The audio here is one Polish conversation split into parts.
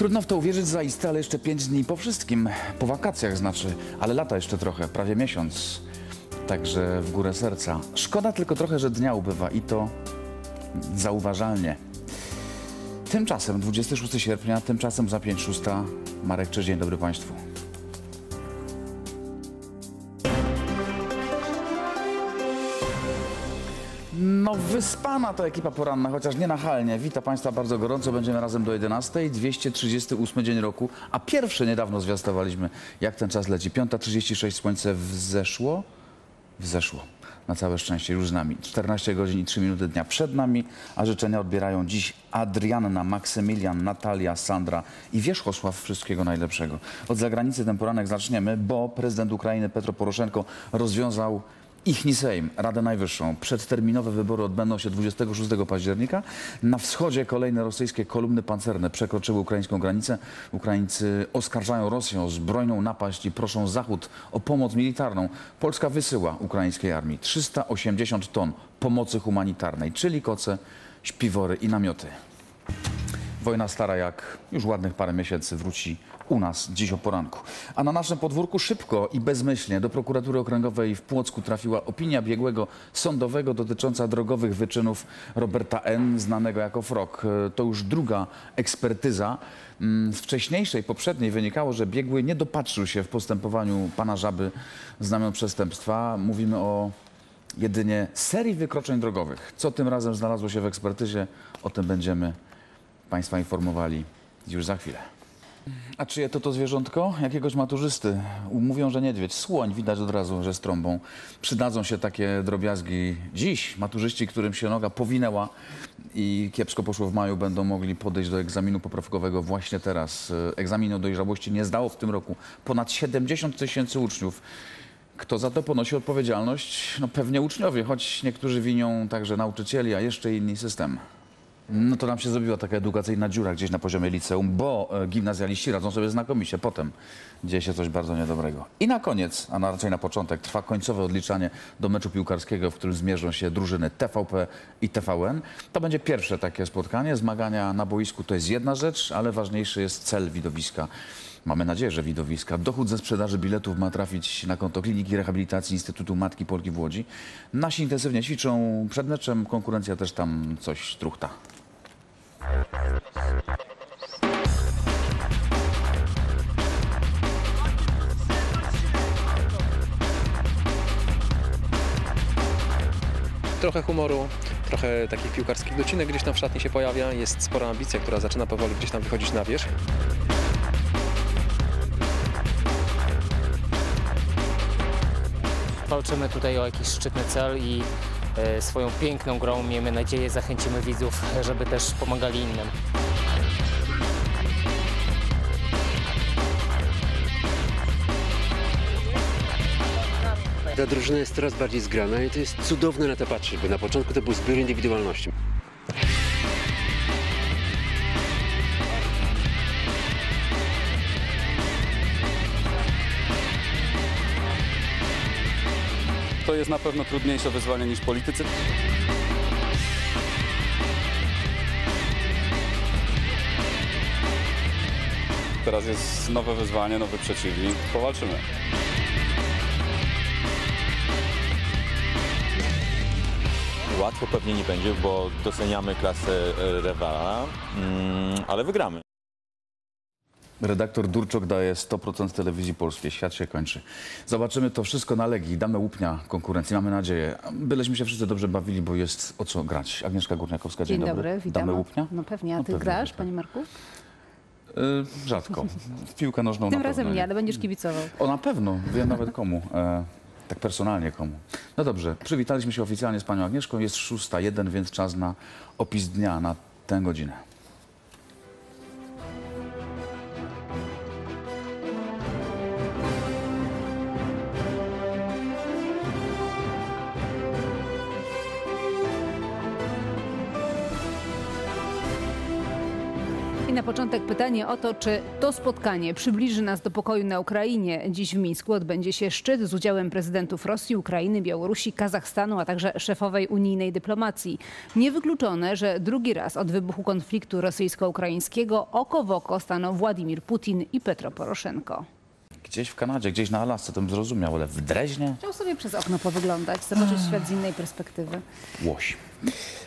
Trudno w to uwierzyć zaiste, ale jeszcze pięć dni po wszystkim. Po wakacjach znaczy, ale lata jeszcze trochę, prawie miesiąc. Także w górę serca. Szkoda tylko trochę, że dnia ubywa i to zauważalnie. Tymczasem 26 sierpnia, tymczasem za 5.06. Marek Cześć, dzień dobry Państwu. No wyspana to ekipa poranna, chociaż nie nachalnie. Witam Państwa bardzo gorąco, będziemy razem do 11. 238 dzień roku, a pierwszy niedawno zwiastowaliśmy, jak ten czas leci. 5.36 słońce wzeszło, wzeszło. Na całe szczęście już z nami. 14 godzin i 3 minuty dnia przed nami, a życzenia odbierają dziś Adrianna, Maksymilian, Natalia, Sandra i Wierzchosław. Wszystkiego najlepszego. Od zagranicy ten poranek zaczniemy, bo prezydent Ukrainy Petro Poroszenko rozwiązał ich Sejm, Radę Najwyższą. Przedterminowe wybory odbędą się 26 października. Na wschodzie kolejne rosyjskie kolumny pancerne przekroczyły ukraińską granicę. Ukraińcy oskarżają Rosję o zbrojną napaść i proszą Zachód o pomoc militarną. Polska wysyła ukraińskiej armii 380 ton pomocy humanitarnej, czyli koce, śpiwory i namioty. Wojna stara jak już ładnych parę miesięcy wróci u nas dziś o poranku. A na naszym podwórku szybko i bezmyślnie do prokuratury okręgowej w Płocku trafiła opinia biegłego sądowego dotycząca drogowych wyczynów Roberta N., znanego jako Frog. E, To już druga ekspertyza. Mm, Z wcześniejszej, poprzedniej wynikało, że biegły nie dopatrzył się w postępowaniu pana Żaby znamion przestępstwa. Mówimy o jedynie serii wykroczeń drogowych. Co tym razem znalazło się w ekspertyzie, o tym będziemy Państwa informowali już za chwilę. A czyje to to zwierzątko? Jakiegoś maturzysty. Mówią, że niedźwiedź. Słoń, widać od razu, że z trąbą. Przydadzą się takie drobiazgi dziś. Maturzyści, którym się noga powinęła i kiepsko poszło w maju, będą mogli podejść do egzaminu poprawkowego właśnie teraz. Egzaminu dojrzałości nie zdało w tym roku ponad 70 tysięcy uczniów. Kto za to ponosi odpowiedzialność? No pewnie uczniowie, choć niektórzy winią także nauczycieli, a jeszcze inni system. No to nam się zrobiła taka edukacyjna dziura gdzieś na poziomie liceum, bo e, gimnazjaliści radzą sobie znakomicie. Potem dzieje się coś bardzo niedobrego. I na koniec, a na raczej na początek, trwa końcowe odliczanie do meczu piłkarskiego, w którym zmierzą się drużyny TVP i TVN. To będzie pierwsze takie spotkanie. Zmagania na boisku to jest jedna rzecz, ale ważniejszy jest cel widowiska. Mamy nadzieję, że widowiska. Dochód ze sprzedaży biletów ma trafić na konto Kliniki Rehabilitacji Instytutu Matki Polki w Łodzi. Nasi intensywnie ćwiczą przed meczem, konkurencja też tam coś truchta. Trochę humoru, trochę takich piłkarskich docinek gdzieś tam w szatni się pojawia. Jest spora ambicja, która zaczyna powoli gdzieś tam wychodzić na wierzch. walczymy tutaj o jakiś szczytny cel i swoją piękną grą, miejmy nadzieję, zachęcimy widzów, żeby też pomagali innym. Ta drużyna jest coraz bardziej zgrana i to jest cudowne na to patrzeć, bo na początku to był zbiór indywidualności. Jest na pewno trudniejsze wyzwanie niż politycy. Teraz jest nowe wyzwanie, nowy przeciwnik. Powalczymy. Łatwo pewnie nie będzie, bo doceniamy klasę e, rywala, mm, ale wygramy. Redaktor Durczok daje 100% telewizji polskiej. Świat się kończy. Zobaczymy to wszystko na Legii. Damy łupnia konkurencji, mamy nadzieję. Byleśmy się wszyscy dobrze bawili, bo jest o co grać. Agnieszka Górniakowska, dzień, Dzień dobry, witam. Damy łupnia? No pewnie, a No ty pewnie, grasz, tak. panie Marku? Y, rzadko. W piłkę nożną Tym razem pewno nie, ale będziesz kibicował. O, na pewno. Wiem nawet komu. E, tak personalnie komu. No dobrze, przywitaliśmy się oficjalnie z panią Agnieszką. Jest szósta jeden, więc czas na opis dnia na tę godzinę. Na początek pytanie o to, czy to spotkanie przybliży nas do pokoju na Ukrainie. Dziś w Mińsku odbędzie się szczyt z udziałem prezydentów Rosji, Ukrainy, Białorusi, Kazachstanu, a także szefowej unijnej dyplomacji. Niewykluczone, że drugi raz od wybuchu konfliktu rosyjsko-ukraińskiego oko w oko staną Władimir Putin i Petro Poroszenko. Gdzieś w Kanadzie, gdzieś na Alasce, to bym zrozumiał, ale w Dreźnie Chciał sobie przez okno powyglądać, zobaczyć świat z innej perspektywy. łoś.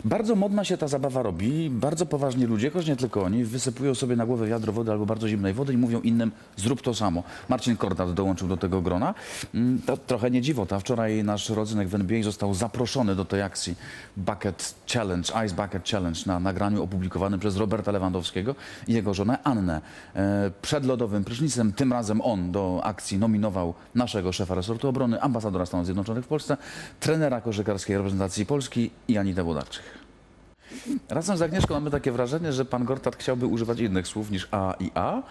Bardzo modna się ta zabawa robi. Bardzo poważni ludzie, choć nie tylko oni, wysypują sobie na głowę wiadro wody albo bardzo zimnej wody i mówią innym zrób to samo. Marcin Kordat dołączył do tego grona. Mm, To trochę nie dziwota. Wczoraj nasz rodzynek w NBA został zaproszony do tej akcji Bucket Challenge, Ice Bucket Challenge na nagraniu opublikowanym przez Roberta Lewandowskiego i jego żonę Annę. E, Przed lodowym prysznicem, tym razem on do akcji nominował naszego szefa resortu obrony, ambasadora Stanów Zjednoczonych w Polsce, trenera koszykarskiej reprezentacji Polski i Anitę Włodarczyk. Razem z Agnieszką mamy takie wrażenie, że pan Gortat chciałby używać innych słów niż A i A,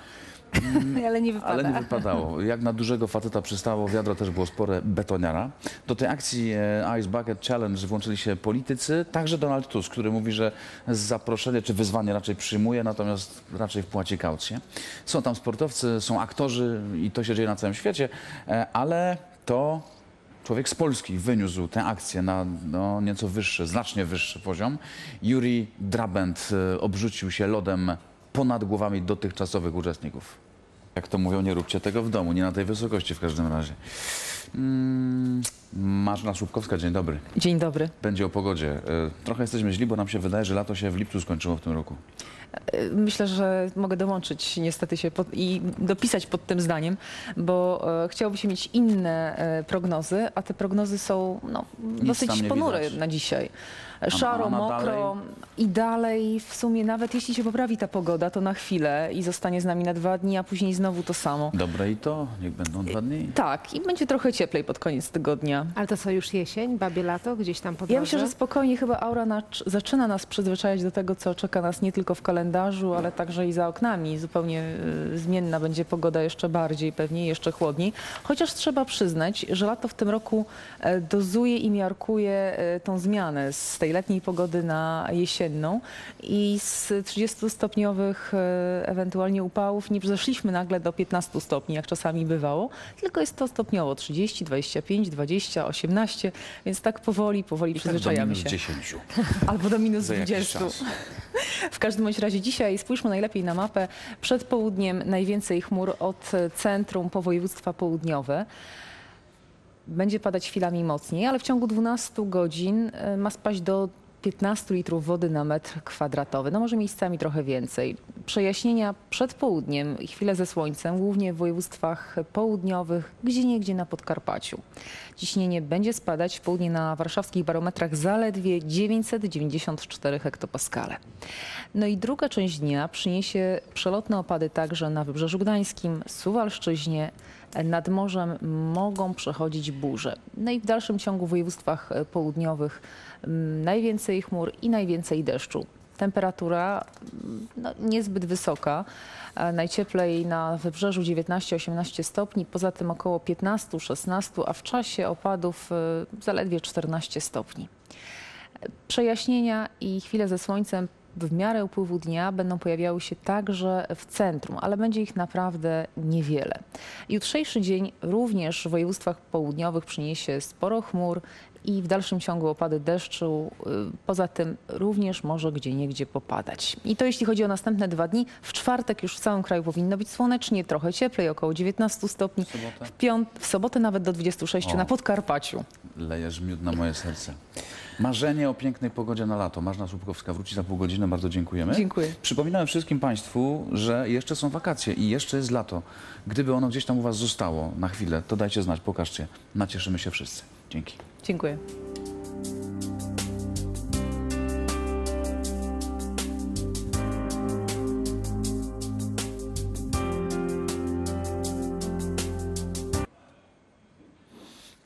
Ale nie wypada. ale nie wypadało. Jak na dużego faceta przystało, wiadro też było spore betoniara. Do tej akcji e, Ice Bucket Challenge włączyli się politycy, także Donald Tusk, który mówi, że zaproszenie czy wyzwanie raczej przyjmuje, natomiast raczej wpłaci kaucję. Są tam sportowcy, są aktorzy i to się dzieje na całym świecie, e, ale to człowiek z Polski wyniósł tę akcję na no, nieco wyższy, znacznie wyższy poziom. Juri Drabent e, obrzucił się lodem ponad głowami dotychczasowych uczestników. Jak to mówią, nie róbcie tego w domu, nie na tej wysokości w każdym razie. Mm, Marzena Słupkowska, dzień dobry. Dzień dobry. Będzie o pogodzie. E, Trochę jesteśmy źli, bo nam się wydaje, że lato się w lipcu skończyło w tym roku. Myślę, że mogę dołączyć niestety się pod, i dopisać pod tym zdaniem, bo e, chciałoby się mieć inne e, prognozy, a te prognozy są no, dosyć tam nie ponure widać. na dzisiaj. Szaro, na mokro i dalej w sumie nawet jeśli się poprawi ta pogoda, to na chwilę i zostanie z nami na dwa dni, a później znowu to samo. Dobre i to, niech będą dwa dni. Tak, i będzie trochę cieplej pod koniec tygodnia. Ale to co, już jesień, babie lato, gdzieś tam po drodze? Ja myślę, że spokojnie chyba aura nacz- zaczyna nas przyzwyczajać do tego, co czeka nas nie tylko w kalendarzu, ale także i za oknami. Zupełnie y, zmienna będzie pogoda jeszcze bardziej, pewnie jeszcze chłodniej. Chociaż trzeba przyznać, że lato w tym roku e, dozuje i miarkuje e, tą zmianę z tej letniej pogody na jesienną i z 30-stopniowych e, ewentualnie upałów nie przeszliśmy nagle do 15 stopni, jak czasami bywało, tylko jest to stopniowo 30, 25, 20, 18, więc tak powoli, powoli I tak do przyzwyczajamy minus się. 10. Albo do minus Za jakiś 20. czas. W każdym bądź razie dzisiaj spójrzmy najlepiej na mapę. Przed południem najwięcej chmur od centrum po województwa południowe. Będzie padać chwilami mocniej, ale w ciągu 12 godzin e, ma spaść do 15 litrów wody na metr kwadratowy. No może miejscami trochę więcej. Przejaśnienia przed południem i chwile ze słońcem, głównie w województwach południowych, gdzie niegdzie na Podkarpaciu. Ciśnienie będzie spadać w południe na warszawskich barometrach zaledwie 994 hektopaskale. No i druga część dnia przyniesie przelotne opady także na Wybrzeżu Gdańskim, Suwalszczyźnie, nad morzem mogą przechodzić burze. No i w dalszym ciągu w województwach e, południowych mm, najwięcej chmur i najwięcej deszczu. Temperatura mm, no, niezbyt wysoka. E, Najcieplej na wybrzeżu 19-18 stopni, poza tym około 15-16, a w czasie opadów e, zaledwie 14 stopni. Przejaśnienia i chwile ze słońcem w miarę upływu dnia będą pojawiały się także w centrum, ale będzie ich naprawdę niewiele. Jutrzejszy dzień również w województwach południowych przyniesie sporo chmur i w dalszym ciągu opady deszczu. Y, Poza tym również może gdzie niegdzie popadać. I to jeśli chodzi o następne dwa dni. W czwartek już w całym kraju powinno być słonecznie, trochę cieplej, około 19 stopni. sobotę? W, piąt, w sobotę nawet do 26 O. na Podkarpaciu. Lejesz miód na moje serce. Marzenie o pięknej pogodzie na lato. Marzena Słupkowska wróci za pół godziny. Bardzo dziękujemy. Dziękuję. Przypominałem wszystkim Państwu, że jeszcze są wakacje i jeszcze jest lato. Gdyby ono gdzieś tam u Was zostało na chwilę, to dajcie znać, pokażcie. Nacieszymy się wszyscy. Dzięki. Dziękuję.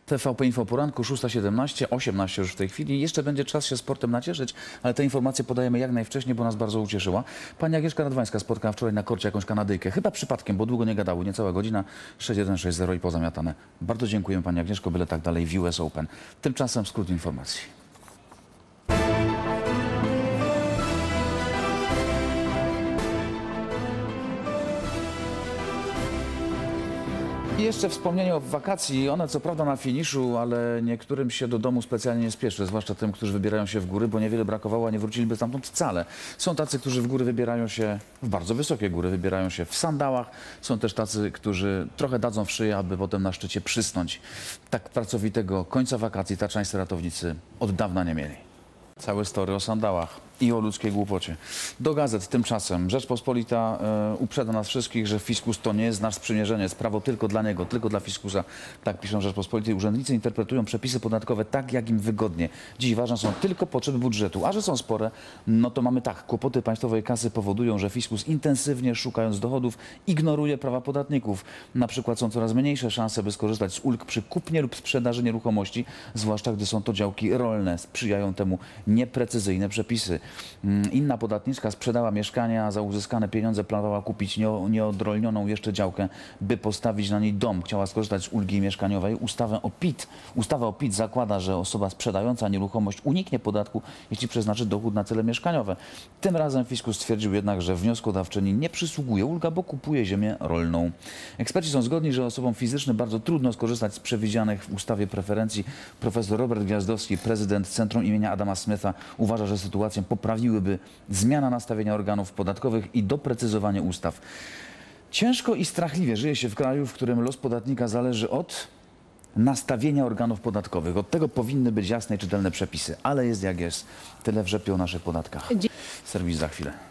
TVP Info Poranku 6.17, 18 już w tej chwili. Jeszcze będzie czas się sportem nacieszyć, ale te informacje podajemy jak najwcześniej, bo nas bardzo ucieszyła. Pani Agnieszka Radwańska spotkała wczoraj na korcie jakąś Kanadyjkę. Chyba przypadkiem, bo długo nie gadały, niecała godzina, 6160 i pozamiatane. Bardzo dziękuję Pani Agnieszko, byle tak dalej w US Open. Tymczasem skrót informacji. I jeszcze wspomnienie o wakacji. One co prawda na finiszu, ale niektórym się do domu specjalnie nie spieszy, zwłaszcza tym, którzy wybierają się w góry, bo niewiele brakowało, a nie wróciliby stamtąd wcale. Są tacy, którzy w góry wybierają się, w bardzo wysokie góry wybierają się w sandałach. Są też tacy, którzy trochę dadzą w szyję, aby potem na szczycie przysnąć. Tak pracowitego końca wakacji taczańscy ratownicy od dawna nie mieli. Całe story o sandałach i o ludzkiej głupocie. Do gazet tymczasem Rzeczpospolita e, uprzedza nas wszystkich, że fiskus to nie jest nasz sprzymierzeniec, prawo tylko dla niego, tylko dla fiskusa. Tak piszą Rzeczpospolitej. Urzędnicy interpretują przepisy podatkowe tak, jak im wygodnie. Dziś ważne są tylko potrzeby budżetu, a że są spore, no to mamy tak. Kłopoty państwowej kasy powodują, że fiskus intensywnie szukając dochodów ignoruje prawa podatników. Na przykład są coraz mniejsze szanse, by skorzystać z ulg przy kupnie lub sprzedaży nieruchomości, zwłaszcza gdy są to działki rolne. Sprzyjają temu nieprecyzyjne przepisy. Mm, Inna podatniczka sprzedała mieszkanie, a za uzyskane pieniądze planowała kupić nie- nieodrolnioną jeszcze działkę, by postawić na niej dom. Chciała skorzystać z ulgi mieszkaniowej. Ustawę o PIT, ustawa o PIT zakłada, że osoba sprzedająca nieruchomość uniknie podatku, jeśli przeznaczy dochód na cele mieszkaniowe. Tym razem fiskus stwierdził jednak, że wnioskodawczyni nie przysługuje ulga, bo kupuje ziemię rolną. Eksperci są zgodni, że osobom fizycznym bardzo trudno skorzystać z przewidzianych w ustawie preferencji. Profesor Robert Gwiazdowski, prezydent Centrum imienia Adama Smitha, uważa, że sytuację poprawiłyby zmiana nastawienia organów podatkowych i doprecyzowanie ustaw. Ciężko i strachliwie żyje się w kraju, w którym los podatnika zależy od nastawienia organów podatkowych. Od tego powinny być jasne i czytelne przepisy, ale jest jak jest. Tyle wrzepie o naszych podatkach. Serwis za chwilę.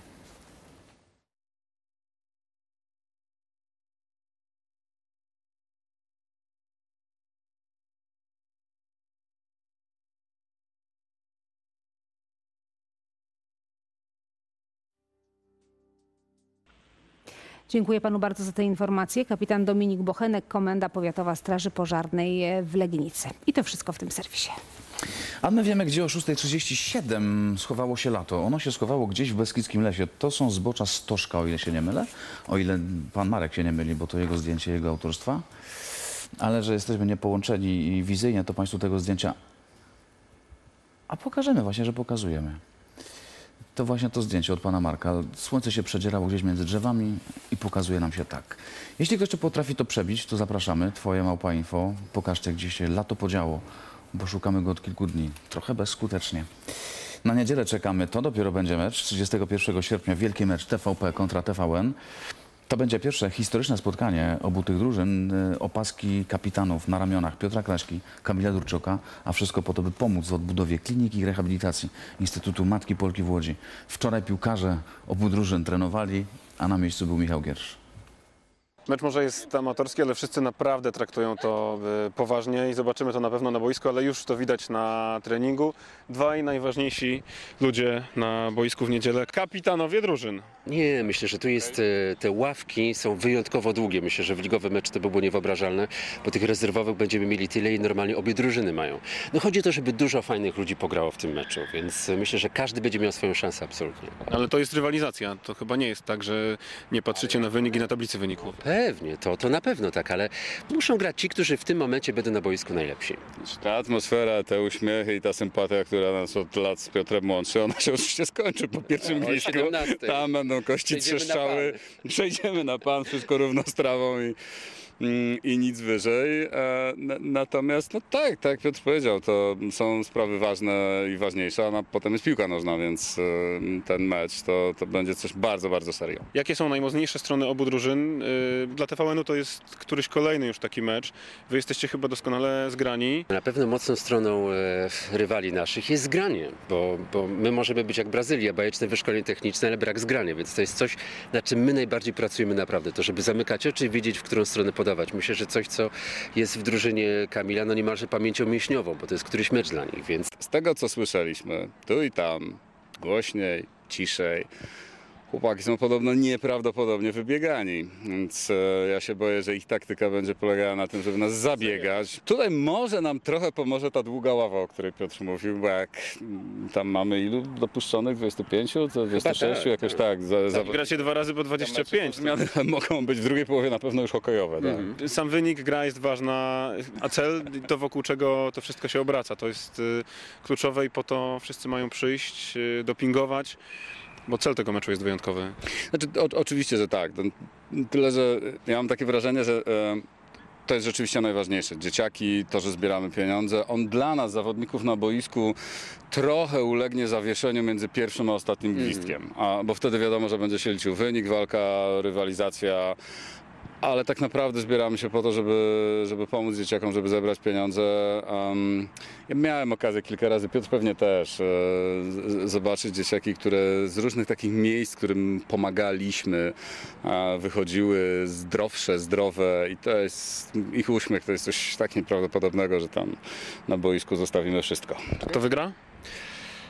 Dziękuję panu bardzo za te informacje. Kapitan Dominik Bochenek, Komenda Powiatowa Straży Pożarnej e, w Legnicy. I to wszystko w tym serwisie. A my wiemy, gdzie o 6.37 schowało się lato. Ono się schowało gdzieś w Beskidzkim Lesie. To są zbocza Stożka, o ile się nie mylę. O ile pan Marek się nie myli, bo to jego zdjęcie, jego autorstwa. Ale że jesteśmy niepołączeni i wizyjnie, to państwu tego zdjęcia... A pokażemy właśnie, że pokazujemy. To właśnie to zdjęcie od pana Marka. Słońce się przedzierało gdzieś między drzewami i pokazuje nam się tak. Jeśli ktoś jeszcze potrafi to przebić, to zapraszamy. Twoje małpa info. Pokażcie, gdzie się lato podziało, bo szukamy go od kilku dni. Trochę bezskutecznie. Na niedzielę czekamy. To dopiero będzie mecz. 31 sierpnia wielki mecz TVP kontra TVN. To będzie pierwsze historyczne spotkanie obu tych drużyn. Y, Opaski kapitanów na ramionach Piotra Kraśki, Kamila Durczoka, a wszystko po to, by pomóc w odbudowie kliniki i rehabilitacji Instytutu Matki Polki w Łodzi. Wczoraj piłkarze obu drużyn trenowali, a na miejscu był Michał Giersz. Mecz może jest amatorski, ale wszyscy naprawdę traktują to y, poważnie i zobaczymy to na pewno na boisku, ale już to widać na treningu. Dwaj najważniejsi ludzie na boisku w niedzielę, kapitanowie drużyn. Nie, myślę, że tu jest, e, te ławki są wyjątkowo długie. Myślę, że w ligowy mecz to by było niewyobrażalne, bo tych rezerwowych będziemy mieli tyle i normalnie obie drużyny mają. No chodzi o to, żeby dużo fajnych ludzi pograło w tym meczu, więc e, myślę, że każdy będzie miał swoją szansę absolutnie. Ale to jest rywalizacja. To chyba nie jest tak, że nie patrzycie na wynik i na tablicę wyników. Pewnie, to, to na pewno tak, ale muszą grać ci, którzy w tym momencie będą na boisku najlepsi. Ta atmosfera, te uśmiechy i ta sympatia, która nas od lat z Piotrem łączy, ona się oczywiście skończy po pierwszym O blisku. 17. Tam będą kości Przejdziemy na trzeszczały. Przejdziemy na pan, wszystko równo z trawą i, i nic wyżej. E, na- Natomiast, no tak, tak jak Piotr powiedział, to są sprawy ważne i ważniejsze, a na, potem jest piłka nożna, więc e, ten mecz to, to będzie coś bardzo, bardzo serio. Jakie są najmocniejsze strony obu drużyn? Y, Dla TVN-u to jest któryś kolejny już taki mecz. Wy jesteście chyba doskonale zgrani. Na pewno mocną stroną e, rywali naszych jest zgranie, bo, bo my możemy być jak Brazylia, bajeczne wyszkolenie techniczne, ale brak zgrania, więc to jest coś, nad czym my najbardziej pracujemy naprawdę, to żeby zamykać oczy i wiedzieć, w którą stronę podawać. Myślę, że coś, co jest w drużynie Kamila, no niemalże pamięcią mięśniową, bo to jest któryś mecz dla nich, więc Z tego, co słyszeliśmy, tu i tam, głośniej, ciszej, chłopaki są podobno nieprawdopodobnie wybiegani, więc e, ja się boję, że ich taktyka będzie polegała na tym, żeby nas zabiegać. Tutaj może nam trochę pomoże ta długa ława, o której Piotr mówił, bo jak mm, tam mamy ilu dopuszczonych? 25? To 26? tak, Jakoś tak. za, za, I gracie dwa razy po 25. Zmiany mogą być w drugiej połowie na pewno już hokejowe. Tak? Sam wynik, gra jest ważna, a cel to wokół czego to wszystko się obraca. To jest y, kluczowe i po to wszyscy mają przyjść, y, dopingować, bo cel tego meczu jest wyjątkowy. Znaczy, o, oczywiście, że tak. To- Tyle, że ja mam takie wrażenie, że e, to jest rzeczywiście najważniejsze. Dzieciaki, to, że zbieramy pieniądze. On dla nas, zawodników na boisku, trochę ulegnie zawieszeniu między pierwszym a ostatnim gwizdkiem. A, bo wtedy wiadomo, że będzie się liczył wynik, walka, rywalizacja. Ale tak naprawdę zbieramy się po to, żeby, żeby pomóc dzieciakom, żeby zebrać pieniądze. Um, ja miałem okazję kilka razy, Piotr pewnie też, e, zobaczyć dzieciaki, które z różnych takich miejsc, którym pomagaliśmy, e, wychodziły zdrowsze, zdrowe i to jest, ich uśmiech to jest coś tak nieprawdopodobnego, że tam na boisku zostawimy wszystko. Kto wygra?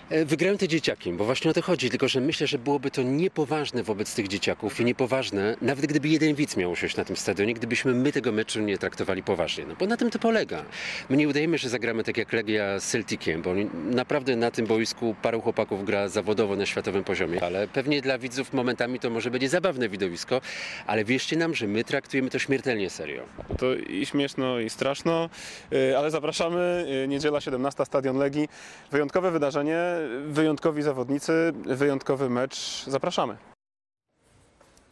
E, Wygrają te dzieciaki, bo właśnie o to chodzi, tylko że myślę, że byłoby to niepoważne wobec tych dzieciaków i niepoważne, nawet gdyby jeden widz miał usiąść na tym stadionie, gdybyśmy my tego meczu nie traktowali poważnie. No bo na tym to polega. My nie udajemy, że zagramy tak jak Legia z Celticiem, bo naprawdę na tym boisku paru chłopaków gra zawodowo na światowym poziomie, ale pewnie dla widzów momentami to może będzie zabawne widowisko, ale wierzcie nam, że my traktujemy to śmiertelnie serio. To i śmieszno, i straszno, y, ale zapraszamy. y, Niedziela 17, Stadion Legii. Wyjątkowe wydarzenie, wyjątkowi zawodnicy, wyjątkowy mecz. Zapraszamy.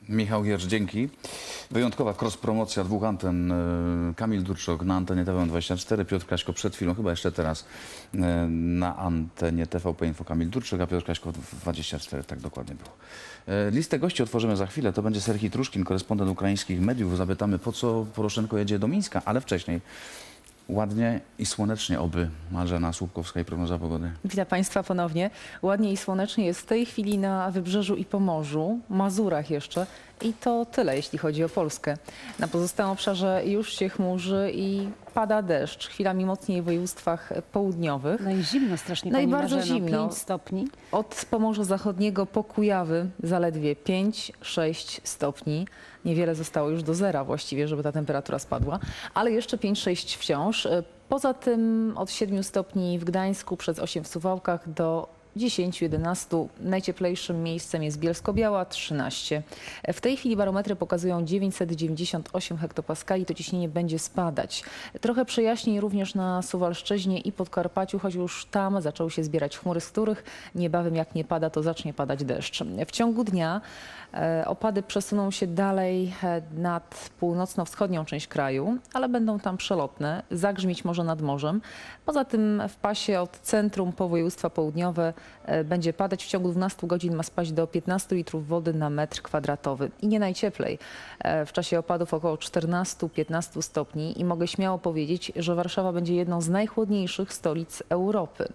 Michał Gierz, dzięki. Wyjątkowa cross-promocja dwóch anten. e, Kamil Durczok na antenie TVN24, Piotr Kaśko przed chwilą, chyba jeszcze teraz e, na antenie TVP Info Kamil Durczok, a Piotr Kaśko 24, tak dokładnie było. E, Listę gości otworzymy za chwilę. To będzie Serhii Truszkin, korespondent ukraińskich mediów. Zapytamy, po co Poroszenko jedzie do Mińska, ale wcześniej ładnie i słonecznie oby. Marzena Słupkowska i prognoza pogody. Witam Państwa ponownie. Ładnie i słonecznie jest w tej chwili na Wybrzeżu i Pomorzu, Mazurach jeszcze. I to tyle, jeśli chodzi o Polskę. Na pozostałym obszarze już się chmurzy i pada deszcz. Chwilami mocniej w województwach południowych. No i zimno strasznie, No i pani bardzo Marzeno, zimno. 5 stopni. Od Pomorza Zachodniego po Kujawy zaledwie 5-6 stopni. Niewiele zostało już do zera właściwie, żeby ta temperatura spadła, ale jeszcze 5-6 wciąż. Poza tym od 7 stopni w Gdańsku, przez 8 w Suwałkach do 10-11. Najcieplejszym miejscem jest Bielsko-Biała 13. W tej chwili barometry pokazują 998 hektopaskali, to ciśnienie będzie spadać. Trochę przejaśnień również na Suwalszczyźnie i Podkarpaciu, choć już tam zaczęły się zbierać chmury, z których niebawem jak nie pada, to zacznie padać deszcz. W ciągu dnia e, opady przesuną się dalej e, nad północno-wschodnią część kraju, ale będą tam przelotne, zagrzmieć może nad morzem. Poza tym w pasie od centrum po województwa południowe będzie padać. W ciągu 12 godzin ma spaść do 15 litrów wody na metr kwadratowy. I nie najcieplej. E, W czasie opadów około 14-15 stopni i mogę śmiało powiedzieć, że Warszawa będzie jedną z najchłodniejszych stolic Europy.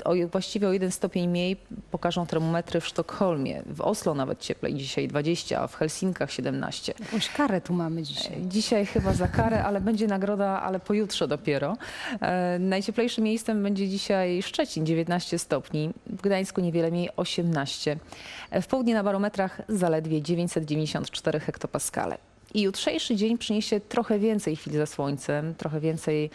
E, O, właściwie o jeden stopień mniej pokażą termometry w Sztokholmie. W Oslo nawet cieplej, dzisiaj 20, a w Helsinkach 17. Jakąś karę tu mamy dzisiaj. Dzisiaj chyba za karę, ale będzie nagroda, ale pojutrze dopiero. E, najcieplejszym miejscem będzie dzisiaj Szczecin, 19 stopni. W Gdańsku niewiele mniej, 18. E, W południe na barometrach zaledwie 994 hektopaskale. I jutrzejszy dzień przyniesie trochę więcej chwil ze słońcem, trochę więcej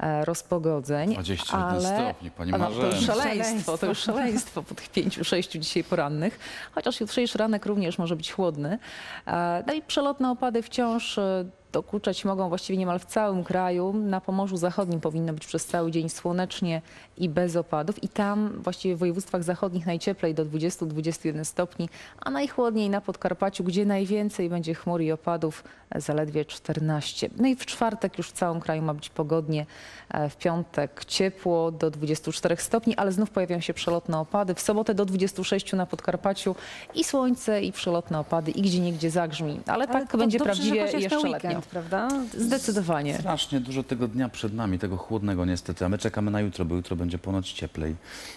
e, rozpogodzeń. 21 ale... stopni, pani no, to już Marzeno. szaleństwo, to już szaleństwo po tych pięciu, sześciu dzisiaj porannych. Chociaż jutrzejszy ranek również może być chłodny. E, No i przelotne opady wciąż e, dokuczać mogą właściwie niemal w całym kraju. Na Pomorzu Zachodnim powinno być przez cały dzień słonecznie i bez opadów. I tam właściwie w województwach zachodnich najcieplej do 20-21 stopni, a najchłodniej na Podkarpaciu, gdzie najwięcej będzie chmur i opadów, e, zaledwie 14. No i w czwartek już w całym kraju ma być pogodnie. E, W piątek ciepło do 24 stopni, ale znów pojawią się przelotne opady. W sobotę do 26 na Podkarpaciu i słońce, i przelotne opady, i gdzie niegdzie zagrzmi. Ale, Ale tak to będzie dobrze, prawdziwie jeszcze weekend, letnio. prawda? Zdecydowanie. Strasznie dużo tego dnia przed nami, tego chłodnego niestety, a my czekamy na jutro, bo jutro będzie ponoć cieplej.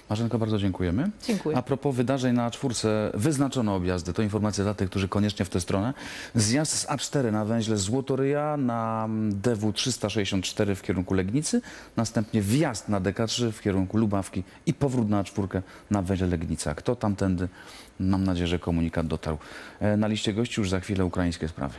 Marzenko, bardzo dziękujemy. Dziękuję. A propos wydarzeń na czwórce, wyznaczono objazdy. To informacja dla tych, którzy koniecznie w tę stronę. Zjazd z A4 na węźle Złotoryja na DW 364 w kierunku Legnicy, następnie wjazd na DK3 w kierunku Lubawki i powrót na czwórkę na węźle Legnica. Kto tamtędy? Mam nadzieję, że komunikat dotarł. E, Na liście gości już za chwilę ukraińskie sprawy.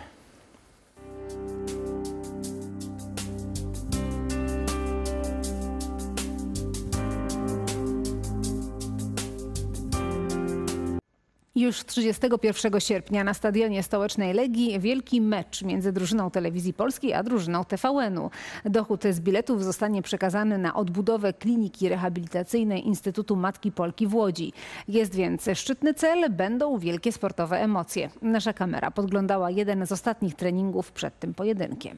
Już Już 31 sierpnia na stadionie stołecznej Legii wielki mecz między drużyną telewizji polskiej a drużyną TVN-u. Dochód z biletów zostanie przekazany na odbudowę kliniki rehabilitacyjnej Instytutu Matki Polki w Łodzi. Jest więc szczytny cel, będą wielkie sportowe emocje. Nasza kamera podglądała jeden z ostatnich treningów przed tym pojedynkiem.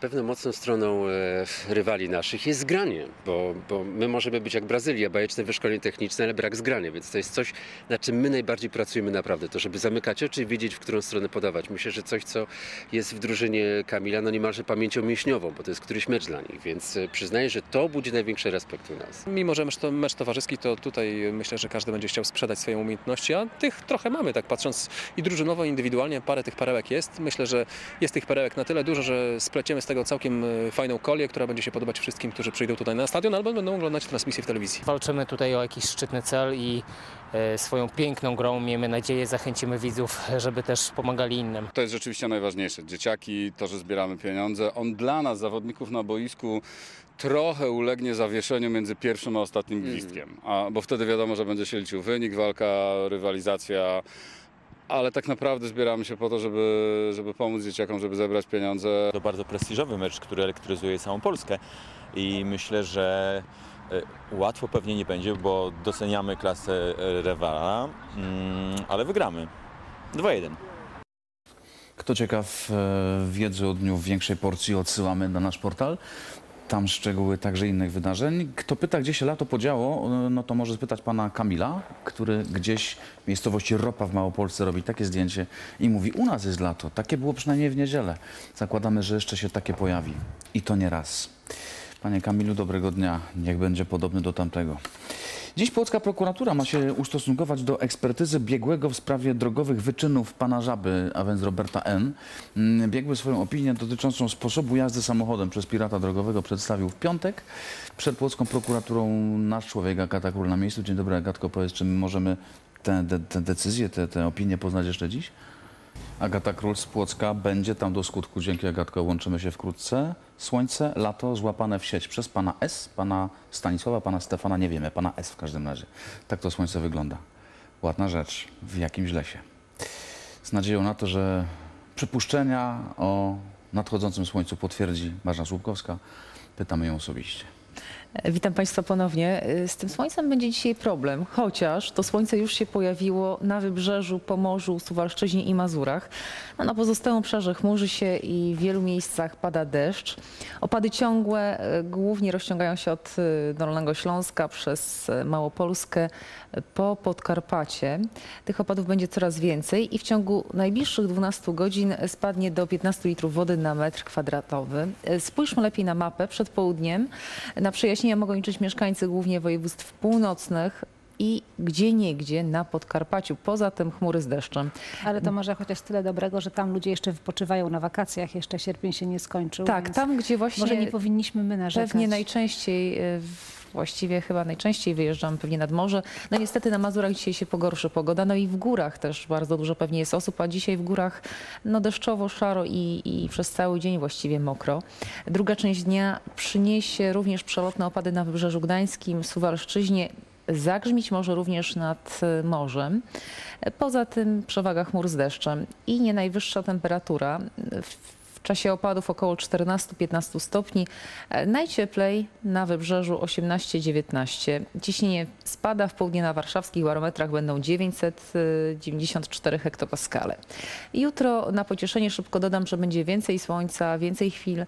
Pewną mocną stroną e, rywali naszych jest zgranie, bo, bo my możemy być jak Brazylia, bajeczne wyszkolenie techniczne, ale brak zgrania, więc to jest coś, nad czym my najbardziej pracujemy naprawdę, to żeby zamykać oczy i wiedzieć, w którą stronę podawać. Myślę, że coś, co jest w drużynie Kamila, no niemalże pamięcią mięśniową, bo to jest któryś mecz dla nich, więc e, przyznaję, że to budzi największy respekt u nas. Mimo, że mecz, to mecz towarzyski, to tutaj myślę, że każdy będzie chciał sprzedać swoje umiejętności, a tych trochę mamy, tak patrząc i drużynowo, i indywidualnie, parę tych perełek jest. Myślę, że jest tych perełek na tyle dużo, że spleciemy z tego całkiem e, fajną kolię, która będzie się podobać wszystkim, którzy przyjdą tutaj na stadion albo będą oglądać transmisję w telewizji. Walczymy tutaj o jakiś szczytny cel i e, swoją piękną grą, miejmy nadzieję, zachęcimy widzów, żeby też pomagali innym. To jest rzeczywiście najważniejsze. Dzieciaki, to, że zbieramy pieniądze. On dla nas, zawodników na boisku, trochę ulegnie zawieszeniu między pierwszym a ostatnim gwizdkiem. A, bo wtedy wiadomo, że będzie się liczył wynik, walka, rywalizacja. Ale tak naprawdę zbieramy się po to, żeby, żeby pomóc dzieciakom, żeby zebrać pieniądze. To bardzo prestiżowy mecz, który elektryzuje całą Polskę i myślę, że e, łatwo pewnie nie będzie, bo doceniamy klasę e, rywala, mm, ale wygramy. 2-1. Kto ciekaw e, wiedzy o dniu w większej porcji odsyłamy na nasz portal. Tam szczegóły także innych wydarzeń. Kto pyta, gdzie się lato podziało, no to może spytać pana Kamila, który gdzieś w miejscowości Ropa w Małopolsce robi takie zdjęcie i mówi, u nas jest lato. Takie było przynajmniej w niedzielę. Zakładamy, że jeszcze się takie pojawi. I to nie raz. Panie Kamilu, dobrego dnia. Niech będzie podobny do tamtego. Dziś Płocka prokuratura ma się ustosunkować do ekspertyzy biegłego w sprawie drogowych wyczynów pana Żaby, a więc Roberta N. Mm, Biegły swoją opinię dotyczącą sposobu jazdy samochodem przez pirata drogowego przedstawił w piątek. Przed Płocką prokuraturą nasz człowiek Agata Król na miejscu. Dzień dobry Agatko, powiedz, czy my możemy decyzje, te, te opinie poznać jeszcze dziś? Agata Król z Płocka będzie tam do skutku. Dzięki Agatko, łączymy się wkrótce. Słońce, lato złapane w sieć przez pana S, pana Stanisława, pana Stefana, nie wiemy, pana S w każdym razie. Tak to słońce wygląda. Ładna rzecz w jakimś lesie. Z nadzieją na to, że przypuszczenia o nadchodzącym słońcu potwierdzi Marzena Słupkowska. Pytamy ją osobiście. Witam Państwa ponownie. Z tym słońcem będzie dzisiaj problem, chociaż to słońce już się pojawiło na wybrzeżu, Pomorzu, Suwalszczyźnie i Mazurach. No, na pozostałym obszarze chmurzy się i w wielu miejscach pada deszcz. Opady ciągłe e, głównie rozciągają się od e, Dolnego Śląska przez e, Małopolskę e, po Podkarpacie. Tych opadów będzie coraz więcej i w ciągu najbliższych 12 godzin spadnie do 15 litrów wody na metr kwadratowy. E, Spójrzmy lepiej na mapę przed południem. Na mogą liczyć mieszkańcy głównie województw północnych i gdzie niegdzie na Podkarpaciu. Poza tym chmury z deszczem. Ale to może chociaż tyle dobrego, że tam ludzie jeszcze wypoczywają na wakacjach, jeszcze sierpień się nie skończył. Tak, tam gdzie właśnie Może nie powinniśmy my narzekać. pewnie najczęściej, e, w- właściwie chyba najczęściej wyjeżdżam pewnie nad morze. No niestety na Mazurach dzisiaj się pogorszy pogoda, no i w górach też bardzo dużo pewnie jest osób, a dzisiaj w górach no deszczowo, szaro i, i przez cały dzień właściwie mokro. Druga część dnia przyniesie również przelotne opady na Wybrzeżu Gdańskim, Suwalszczyźnie, Zagrzmić może również nad e, morzem. Poza tym przewaga chmur z deszczem i nie najwyższa temperatura. Czasie opadów około 14-15 stopni. E, Najcieplej na wybrzeżu 18-19. Ciśnienie spada w południe na warszawskich barometrach będą 994 hektopaskale. Jutro na pocieszenie szybko dodam, że będzie więcej słońca, więcej chwil e,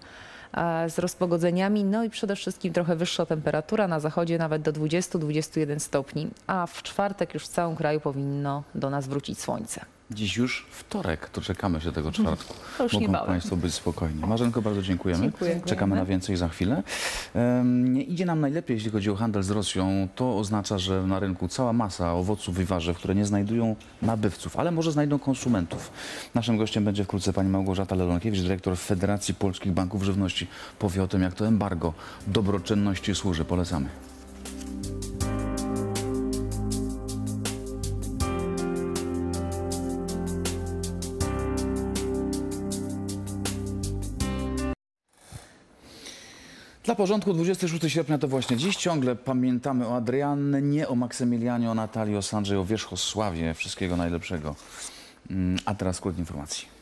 z rozpogodzeniami, no i przede wszystkim trochę wyższa temperatura, na zachodzie nawet do 20-21 stopni, a w czwartek już w całym kraju powinno do nas wrócić słońce. Dziś już wtorek, to czekamy się tego czwartku. To już Mogą niebawem. Państwo być spokojni. Marzenko, bardzo dziękujemy. Dziękuję. Czekamy na więcej za chwilę. Em, Nie idzie nam najlepiej, jeśli chodzi o handel z Rosją. To oznacza, że na rynku cała masa owoców i warzyw, które nie znajdują nabywców, ale może znajdą konsumentów. Naszym gościem będzie wkrótce pani Małgorzata Lelonkiewicz, dyrektor Federacji Polskich Banków Żywności. Powie o tym, jak to embargo dobroczynności służy. Polecamy. Porządku 26 sierpnia to właśnie dziś. Ciągle pamiętamy o Adriannie, nie o Maksymilianie, o Natalii, o Sandrze, o Wierzchosławie. Wszystkiego najlepszego. Mm, A teraz skrót informacji.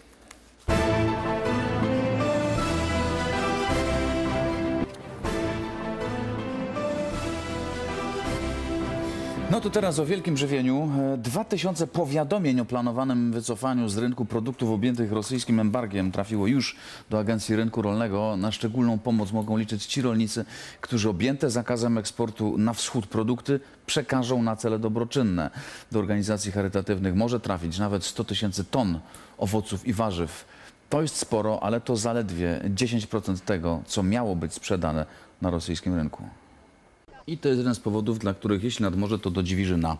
No to teraz o wielkim żywieniu. E, 2000 powiadomień o planowanym wycofaniu z rynku produktów objętych rosyjskim embargiem trafiło już do Agencji Rynku Rolnego. Na szczególną pomoc mogą liczyć ci rolnicy, którzy objęte zakazem eksportu na wschód produkty przekażą na cele dobroczynne. Do organizacji charytatywnych może trafić nawet 100 tysięcy ton owoców i warzyw. To jest sporo, ale to zaledwie 10% tego, co miało być sprzedane na rosyjskim rynku. I to jest jeden z powodów, dla których jeśli nad morze, to do Dziwiżyna,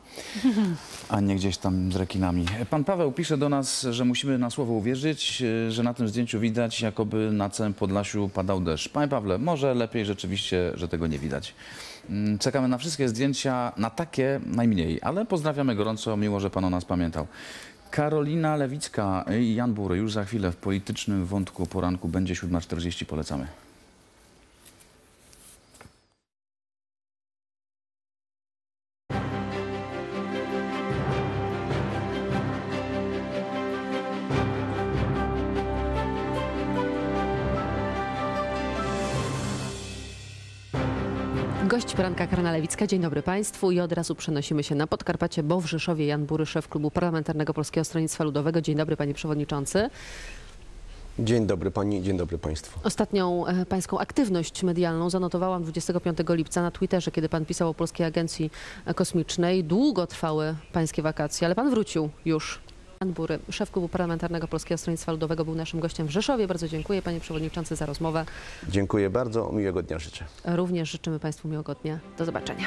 a nie gdzieś tam z rekinami. Pan Paweł pisze do nas, że musimy na słowo uwierzyć, że na tym zdjęciu widać, jakoby na całym Podlasiu padał deszcz. Panie Pawle, może lepiej rzeczywiście, że tego nie widać. Mm, Czekamy na wszystkie zdjęcia, na takie najmniej, ale pozdrawiamy gorąco, miło, że Pan o nas pamiętał. Karolina Lewicka i Jan Bury już za chwilę w politycznym wątku poranku będzie 7.40, polecamy. Gość poranka Karna Lewicka. Dzień dobry Państwu i od razu przenosimy się na Podkarpacie, bo w Rzeszowie Jan Bury, szef Klubu Parlamentarnego Polskiego Stronnictwa Ludowego. Dzień dobry Panie Przewodniczący. Dzień dobry Pani, dzień dobry Państwu. Ostatnią e, Pańską aktywność medialną zanotowałam 25 lipca na Twitterze, kiedy Pan pisał o Polskiej Agencji Kosmicznej. Długo trwały Pańskie wakacje, ale Pan wrócił już. Jan Bury, szef Klubu Parlamentarnego Polskiego Stronnictwa Ludowego był naszym gościem w Rzeszowie. Bardzo dziękuję Panie Przewodniczący za rozmowę. Dziękuję bardzo, miłego dnia życzę. Również życzymy Państwu miłego dnia. Do zobaczenia.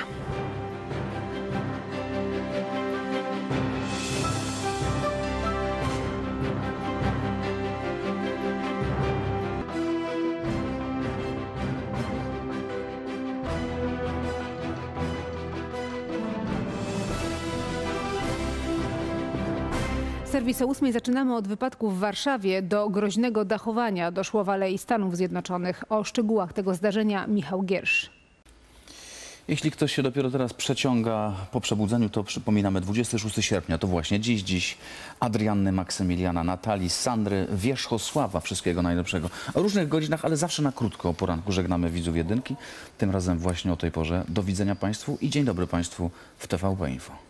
W serwisie ósmej zaczynamy od wypadku w Warszawie. Do groźnego dachowania doszło w Alei Stanów Zjednoczonych. O szczegółach tego zdarzenia Michał Giersz. Jeśli ktoś się dopiero teraz przeciąga po przebudzeniu, to przypominamy 26 sierpnia, to właśnie dziś, dziś Adrianny, Maksymiliana, Natalii, Sandry, Wierzchosława, wszystkiego najlepszego. O różnych godzinach, ale zawsze na krótko o poranku żegnamy widzów jedynki. Tym razem właśnie o tej porze. Do widzenia Państwu i dzień dobry Państwu w TVP Info.